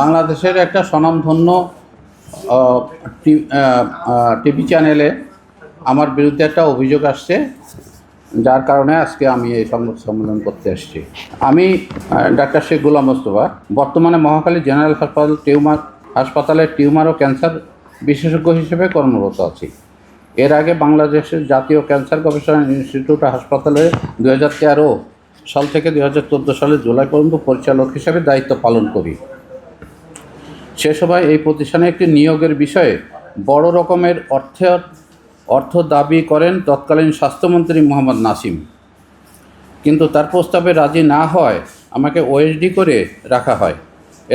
বাংলাদেশের একটা স্বনামধন্য টিভি চ্যানেলে আমার বিরুদ্ধে একটা অভিযোগ আসছে, যার কারণে আজকে আমি এই সংবাদ সম্মেলন করতে এসেছি। আমি ডাক্তার শেখ গুলাম মোস্তফা, বর্তমানে মহাখালী জেনারেল হাসপাতাল টিউমার, হাসপাতালে টিউমার ও ক্যান্সার বিশেষজ্ঞ হিসেবে কর্মরত আছি। এর আগে বাংলাদেশের জাতীয় ক্যান্সার গবেষণা ইনস্টিটিউট হাসপাতালে দু হাজার তেরো সাল থেকে দু হাজার চোদ্দ সালের জুলাই পর্যন্ত পরিচালক হিসেবে দায়িত্ব পালন করি। সে সময় এই প্রতিষ্ঠানে একটি নিয়োগের বিষয়ে বড় রকমের অর্থের অর্থ দাবি করেন তৎকালীন স্বাস্থ্যমন্ত্রী মোহাম্মদ নাসিম। কিন্তু তার প্রস্তাবে রাজি না হয়, আমাকে ওএসডি করে রাখা হয়।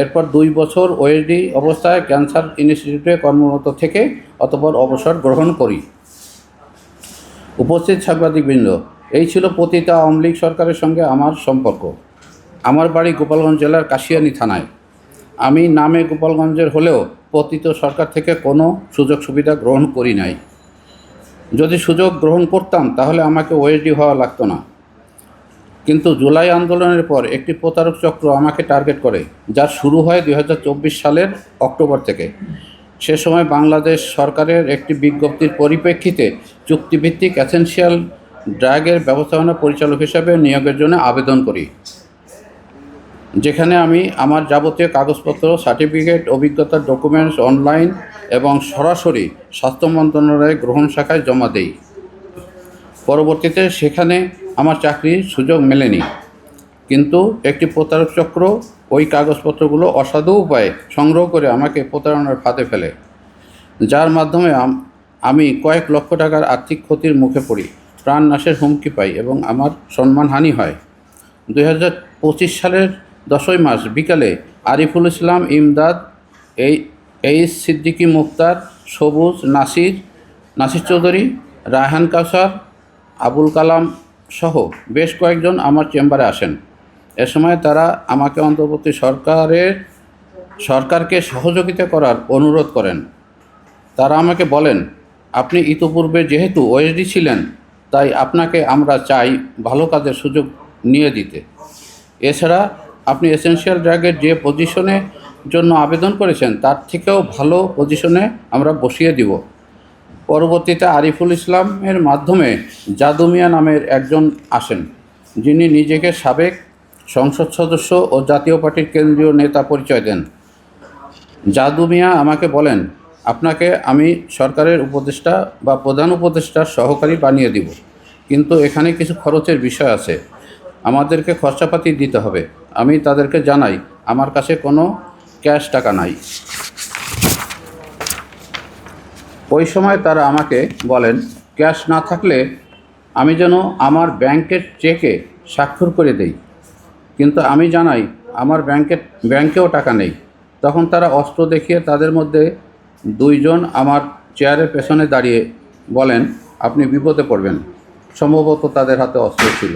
এরপর দুই বছর ওএসডি অবস্থায় ক্যান্সার ইনস্টিটিউটে কর্মরত থেকে অতপর অবসর গ্রহণ করি। উপস্থিত সাংবাদিকবৃন্দ, এই ছিল পতিত আওয়ামী লীগ সরকারের সঙ্গে আমার সম্পর্ক। আমার বাড়ি গোপালগঞ্জ জেলার কাশিয়ানী থানায়। আমি নামে গোপালগঞ্জের হলেও পতিত সরকার থেকে কোনো সুযোগ সুবিধা গ্রহণ করি নাই। যদি সুযোগ গ্রহণ করতাম, তাহলে আমাকে ওএসডি হওয়া লাগতো না। কিন্তু জুলাই আন্দোলনের পর একটি প্রতারক চক্র আমাকে টার্গেট করে, যার শুরু হয় দু হাজার চব্বিশ সালের অক্টোবর থেকে। সে সময় বাংলাদেশ সরকারের একটি বিজ্ঞপ্তির পরিপ্রেক্ষিতে চুক্তিভিত্তিক এসেনশিয়াল ড্রাগের ব্যবস্থাপনা পরিচালক হিসাবে নিয়োগের জন্য আবেদন করি। যেখানে আমি আমার যাবতীয় কাগজপত্র, সার্টিফিকেট অভিজ্ঞতার ডকুমেন্টস অনলাইন এবং সরাসরি স্বাস্থ্য মন্ত্রণালয়ের গ্রহণ শাখায় জমা দেই। পরবর্তীতে সেখানে আমার চাকরির সুযোগ মেলেনি। কিন্তু একটি প্রতারক চক্র ওই কাগজপত্রগুলো অসাধু উপায়ে সংগ্রহ করে আমাকে প্রতারণার ফাঁদে ফেলে, যার মাধ্যমে আমি কয়েক লক্ষ টাকার আর্থিক ক্ষতির মুখে পড়ি প্রাণ নাশের হুমকি পাই এবং আমার সম্মানহানি হয়। দুই হাজার পঁচিশ সালের দশই মাস বিকালে আরিফুল ইসলাম ইমদাদ, এই এইচ সিদ্দিকী মুক্তার, সবুজ, নাসির নাসির চৌধুরী, রায়হান কাউসার, আবুল কালাম সহ বেশ কয়েকজন আমার চেম্বারে আসেন। এ সময় তারা আমাকে অন্তর্বর্তী সরকারের, সরকারকে সহযোগিতা করার অনুরোধ করেন। তারা আমাকে বলেন, আপনি ইতোপূর্বে যেহেতু ওএসডি ছিলেন, তাই আপনাকে আমরা চাই ভালো কাজের সুযোগ নিয়ে দিতে। এছাড়া আপনি এসেনশিয়াল ড্রাগের যে পজিশনে জন্য আবেদন করেছেন, তার থেকেও ভালো পজিশনে আমরা বসিয়ে দিব। পরবর্তীতে আরিফুল ইসলামের মাধ্যমে জাদু মিয়া নামের একজন আসেন। যিনি নিজেকে সাবেক সংসদ সদস্য ও জাতীয় পার্টির কেন্দ্রীয় নেতা পরিচয় দেন। জাদু মিয়া আমাকে বলেন, আপনাকে আমি সরকারের উপদেষ্টা বা প্রধান উপদেষ্টার সহকারী বানিয়ে দিব। কিন্তু এখানে কিছু খরচের বিষয় আছে। আমাদেরকে খরচাপাতি দিতে হবে। আমি তাদেরকে জানাই, আমার কাছে কোনো ক্যাশ টাকা নাই। ওই সময় তারা আমাকে বলেন, ক্যাশ না থাকলে আমি যেন আমার ব্যাংকের চেকে স্বাক্ষর করে দেই। কিন্তু আমি জানাই, আমার ব্যাংকের, ব্যাংকেও টাকা নেই। তখন তারা অস্ত্র দেখিয়ে তাদের মধ্যে দুইজন আমার চেয়ারের পেছনে দাঁড়িয়ে বলেন, আপনি বিপদে পড়বেন। সম্ভবত তাদের হাতে অস্ত্র ছিল।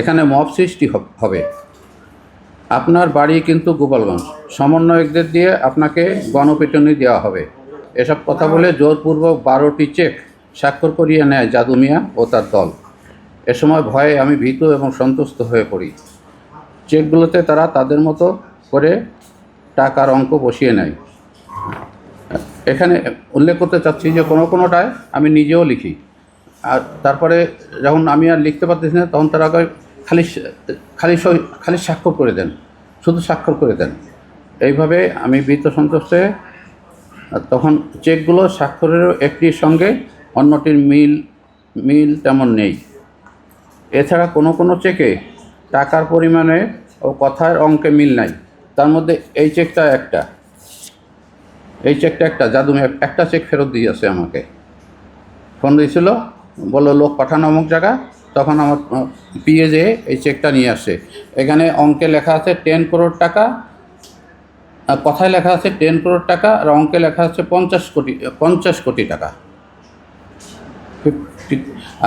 এখানে মব সৃষ্টি হবে আপনার বাড়ি কিন্তু গোপালগঞ্জ। সমন্বয়কদের দিয়ে আপনাকে গণপিটুনি দেওয়া হবে। এসব কথা বলে জোরপূর্বক বারোটি চেক স্বাক্ষর করিয়ে নেয় জাদু মিয়া ও তার দল। এ সময় ভয়ে আমি ভীত এবং সন্তুষ্ট হয়ে পড়ি। চেকগুলোতে তারা তাদের মতো করে টাকার অঙ্ক বসিয়ে নেয়। এখানে উল্লেখ করতে চাচ্ছি যে কোনো কোনোটায় আমি নিজেও লিখি। আর তারপরে যখন আমি আর লিখতে পারতেছি না, তখন তারা খালি খালি সই- খালি স্বাক্ষর করে দেন, শুধু স্বাক্ষর করে দেন। এইভাবে আমি বৃত্ত আর তখন চেকগুলো স্বাক্ষরেরও একটির সঙ্গে অন্যটির মিল মিল তেমন নেই। এছাড়া কোনো কোনো চেকে টাকার পরিমাণে ও কথার অঙ্কে মিল নাই। তার মধ্যে এই চেকটা একটা। এই চেকটা একটা, জাদু একটা চেক ফেরত দিয়েছে আমাকে। ফোন দিয়েছিল, বলল, লোক পাঠানো অমুক জায়গা? তখন আমার পিএ যেয়ে এই চেকটা নিয়ে আসে। এখানে অঙ্কে লেখা আছে টেন করোড় টাকা কথায় লেখা আছে টেন করোড় টাকা, আর অঙ্কে লেখা আছে পঞ্চাশ কোটি পঞ্চাশ কোটি টাকা।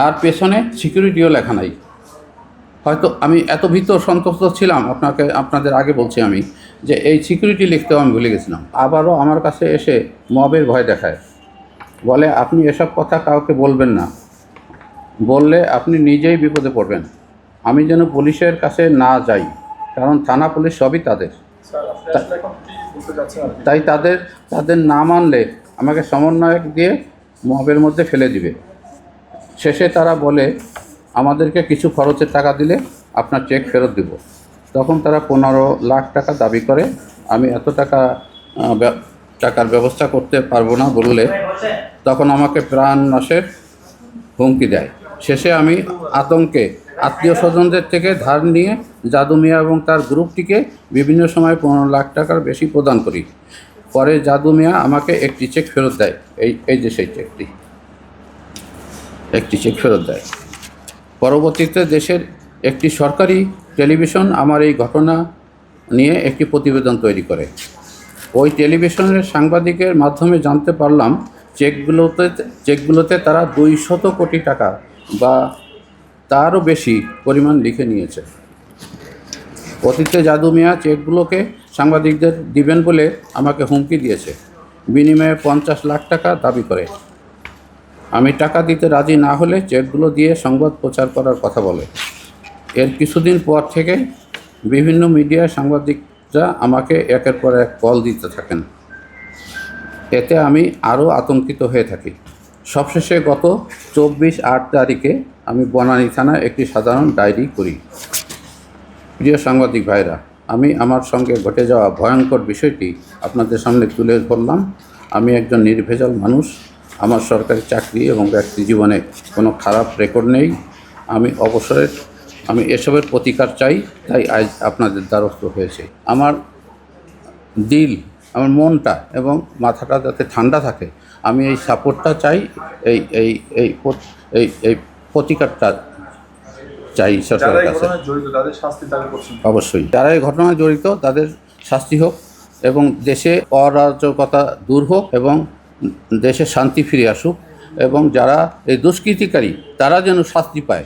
আর পেছনে সিকিউরিটিও লেখা নাই। হয়তো আমি এত ভীত সন্তুষ্ট ছিলাম, আপনাকে, আপনাদের আগে বলছি আমি, যে এই সিকিউরিটি লিখতেও আমি ভুলে গেছিলাম। আবারও আমার কাছে এসে মবের ভয় দেখায়। বলে, আপনি এসব কথা কাউকে বলবেন না। বললে আপনি নিজেই বিপদে পড়বেন। আমি যেন পুলিশের কাছে না যাই কারণ থানা পুলিশ সবই তাদের। তাই তাদের তাদের না মানলে আমাকে সমন্বয়ক দিয়ে মবের মধ্যে ফেলে দিবে। শেষে তারা বলে আমাদেরকে কিছু খরচের টাকা দিলে আপনার চেক ফেরত দিব। তখন তারা পনেরো লাখ টাকা দাবি করে আমি এত টাকা টাকার ব্যবস্থা করতে পারব না বললে। তখন আমাকে প্রাণ নাশের হুমকি দেয়। শেষে আমি আতঙ্কে আত্মীয় স্বজনদের থেকে ধার নিয়ে জাদু মিয়া এবং তার গ্রুপটিকে বিভিন্ন সময় পনেরো লাখ টাকার বেশি প্রদান করি। পরে জাদু মিয়া আমাকে একটি চেক ফেরত দেয়। এই এই যে সেই চেকটি। একটি চেক ফেরত দেয়। পরবর্তীতে দেশের একটি সরকারি টেলিভিশন আমার এই ঘটনা নিয়ে একটি প্রতিবেদন তৈরি করে। ওই টেলিভিশনের সাংবাদিকের মাধ্যমে জানতে পারলাম, চেকগুলোতে চেকগুলোতে তারা দুই শত কোটি টাকা বা তারও বেশি পরিমাণ লিখে নিয়েছে। অতীতে জাদু মিয়া চেকগুলোকে সাংবাদিকদের দিবেন বলে আমাকে হুমকি দিয়েছে। বিনিময়ে পঞ্চাশ লাখ টাকা দাবি করে। আমি টাকা দিতে রাজি না হলে চেকগুলো দিয়ে সংবাদ প্রচার করার কথা বলে। এর কিছুদিন পর থেকে বিভিন্ন মিডিয়ার সাংবাদিকরা আমাকে একের পর এক কল দিতে থাকেন। এতে আমি আরও আতঙ্কিত হয়ে থাকি। সবশেষে গত চব্বিশ আট তারিখে আমি বনানী থানায় একটি সাধারণ ডায়েরি করি। প্রিয় সাংবাদিক ভাইরা, আমি আমার সঙ্গে ঘটে যাওয়া ভয়ঙ্কর বিষয়টি আপনাদের সামনে তুলে ধরলাম। আমি একজন নির্ভেজাল মানুষ, আমার সরকারি চাকরি এবং ব্যক্তি জীবনে কোনো খারাপ রেকর্ড নেই। আমি অবসরের আমি এসবের প্রতিকার চাই, তাই আজ আপনাদের দ্বারস্থ হয়েছে। আমার দিল, আমার মনটা এবং মাথাটা যাতে ঠান্ডা থাকে আমি এই সাপোর্টটা চাই এই এই এই এই এই প্রতিকারটা চাই সরকারের কাছে। অবশ্যই। যারা এই ঘটনায় জড়িত তাদের শাস্তি হোক এবং দেশে অরাজকতা দূর হোক এবং দেশে শান্তি ফিরে আসুক এবং যারা এই দুষ্কৃতিকারী তারা যেন শাস্তি পায়।